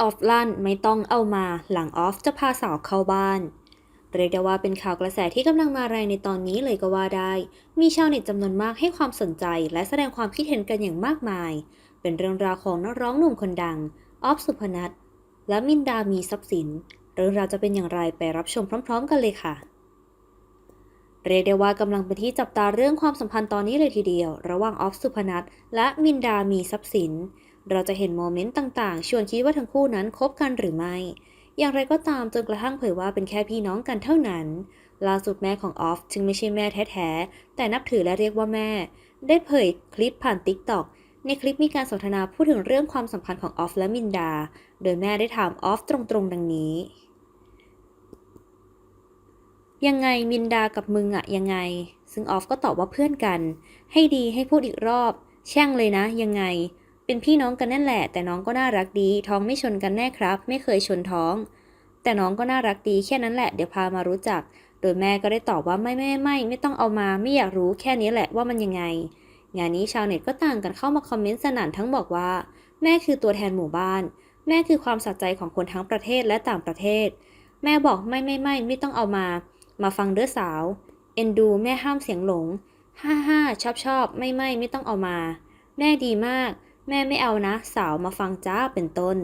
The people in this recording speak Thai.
ออฟลั่นไม่ต้องเอามาหลังออฟจะพาสาวเข้าบ้าน เรียกได้ว่าเป็นข่าวกระแสที่กำลังมาแรงในตอนนี้เลยก็ว่าได้ มีชาวเน็ตจำนวนมากให้ความสนใจและแสดงความคิดเห็นกันอย่างมากมาย เป็นเรื่องราวของนักร้องหนุ่มคนดังออฟสุพนัทและมินดามีทรัพย์สิน เรื่องราวจะเป็นอย่างไรไปรับชมพร้อม ๆ กันเลยค่ะเรียกได้ว่ากำลังเป็นที่จับตาเรื่องความสัมพันธ์ตอนนี้เลยทีเดียว ระหว่างออฟสุพนัทและมินดามีทรัพย์สิน เราจะเห็นโมเมนต์ต่างๆ ชวนคิดว่าทั้งคู่นั้นคบกันหรือไม่ อย่างไรก็ตามจนกระทั่งเผยว่าเป็นแค่พี่น้องกันเท่านั้น ล่าสุดแม่ของออฟจึงไม่ใช่แม่แท้ๆ แต่นับถือและเรียกว่าแม่ ได้เผยคลิปผ่านติ๊กต็อกในคลิปมีการสนทนาพูดถึงเรื่องความสัมพันธ์ของออฟและมินดา โดยแม่ได้ถามออฟตรงๆ ดังนี้ ยังไงมินดากับมึงอะยังไง ซึ่งออฟก็ตอบว่าเพื่อนกัน ให้ดีให้พูดอีกรอบ แช่งเลยนะ ยังไง เป็นพี่น้องกันนั่นแหละ แต่น้องก็น่ารักดี ท้องไม่ชนกันแน่ครับ ไม่เคยชนท้อง แต่น้องก็น่ารักดีแค่นั้นแหละ เดี๋ยวพามารู้จัก โดยแม่ก็ได้ตอบว่าไม่ไม่ไม่ไม่ต้องเอามาไม่อยากรู้แค่นี้แหละว่ามันยังไง งานนี้ชาวเน็ตก็ต่างกันเข้ามาคอมเมนต์สนั่นทั้งบอกว่า แม่คือตัวแทนหมู่บ้าน แม่คือความสัใจของคนทั้งประเทศและต่างประเทศ แม่บอกไม่ไม่ไม่ไม่ต้องเอามา มาฟังเด้อสาว เอ็นดูแม่ห้ามเสียงหลง ฮ่าฮ่าชอบชอบไม่ไม่ไม่ต้องเอามา แม่ดีมาก แม่ไม่เอานะ สาวมาฟังจ้าเป็นต้น